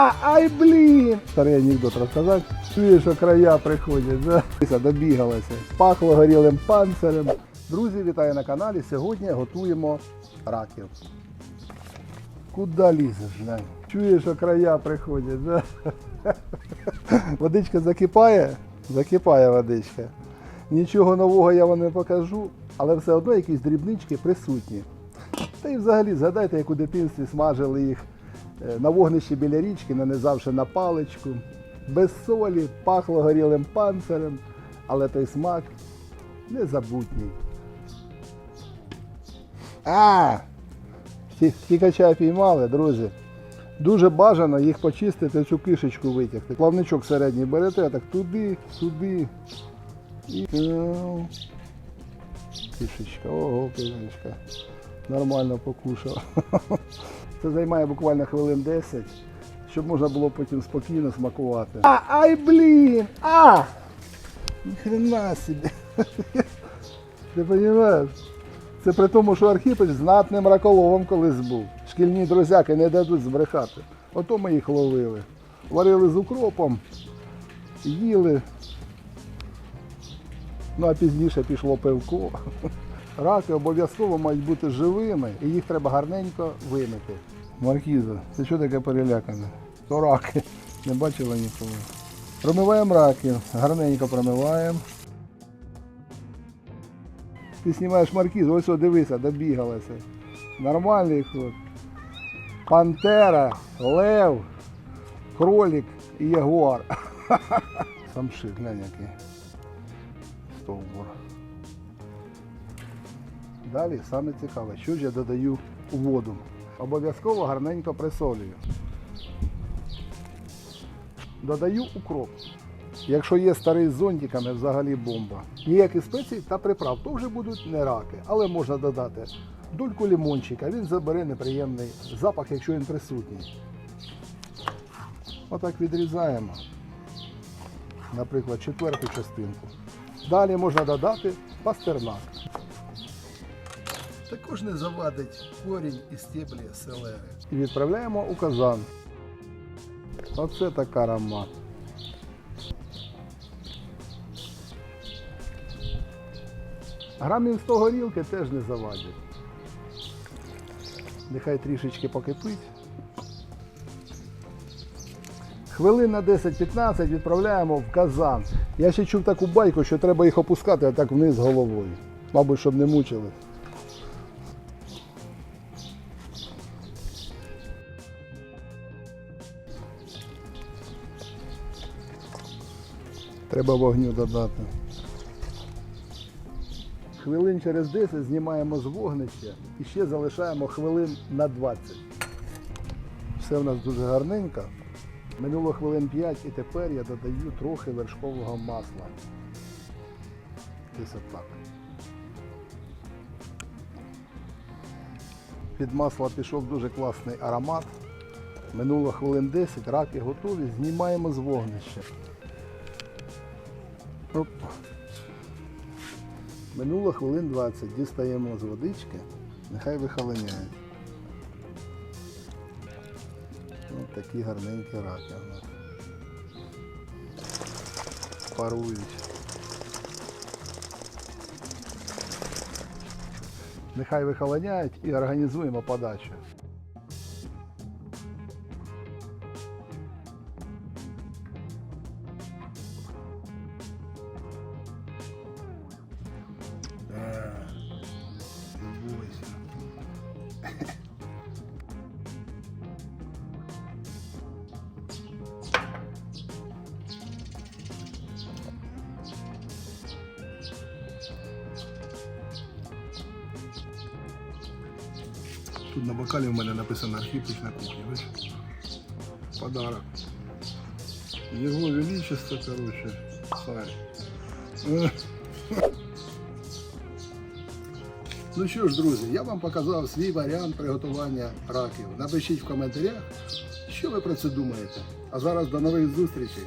Ай, блін! Старий анекдот розказати. Чуєш, що края приходять, да? Добігалася. Пахло горілим панцирем. Друзі, вітаю на каналі. Сьогодні готуємо раків. Куда лізеш, глянь? Чуєш, що края приходять, да? Водичка закипає? Закипає водичка. Нічого нового я вам не покажу, але все одно якісь дрібнички присутні. Та й взагалі згадайте, як у дитинстві смажили їх на вогнищі біля річки, нанизавши на паличку. Без солі, пахло горілим панцирем, але той смак незабутній. А! Ті- Тікача піймали, друзі. Дуже бажано їх почистити, цю кишечку витягти. Плавничок середній берете, так туди, сюди. І... Кишечка, ого, кишечка. Нормально покушав. Це займає буквально хвилин 10, щоб можна було потім спокійно смакувати. А, ай, блін! А! Ніхрена собі. Ти розумієш? Це при тому, що Архіпич знатним раколовом колись був. Шкільні друзяки не дадуть збрехати. Ото ми їх ловили. Варили з укропом, їли. Ну а пізніше пішло пивко. Раки обов'язково мають бути живими і їх треба гарненько вимити. Маркіза, це що таке перелякане? То раки. Не бачила ніколи. Промиваємо раки, гарненько промиваємо. Ти знімаєш маркіз, ось дивися, добігалася. Нормальний ход. Пантера, лев, кролик і ягуар. Самшит, глянь який. Стовбур. Далі саме цікаве, що ж я додаю у воду. Обов'язково гарненько присолюю. Додаю укроп. Якщо є старий з зонтиками, взагалі бомба. Ніяких спецій та приправ, то вже будуть не раки, але можна додати дольку лимончика, він забере неприємний запах, якщо він присутній. Отак відрізаємо, наприклад, четверту частинку. Далі можна додати пастернак. Також не завадить корінь і стеблі селери. І відправляємо у казан. Оце така аромат. Грамів 100 горілки теж не завадять. Нехай трішечки покипить. Хвилин на 10-15 відправляємо в казан. Я ще чув таку байку, що треба їх опускати а так вниз головою. Мабуть, щоб не мучили. Треба вогню додати. Хвилин через 10 знімаємо з вогнища і ще залишаємо хвилин на 20. Все в нас дуже гарненько. Минуло хвилин 5 і тепер я додаю трохи вершкового масла. Десь отак. Від масла пішов дуже класний аромат. Минуло хвилин 10, раки готові, знімаємо з вогнища. Опа. Минуло хвилин 20, дістаємо з водички, нехай вихолоняють. Ось такі гарненькі раки у нас. Парують. Нехай вихолоняють і організуємо подачу. Тут на бокалі в мене написано Архіпич на кухні, бачиш? Подарок. Його величество, короче, царь. Ну що ж, друзі, я вам показав свій варіант приготування раків. Напишіть в коментарях, що ви про це думаєте. А зараз до нових зустрічей.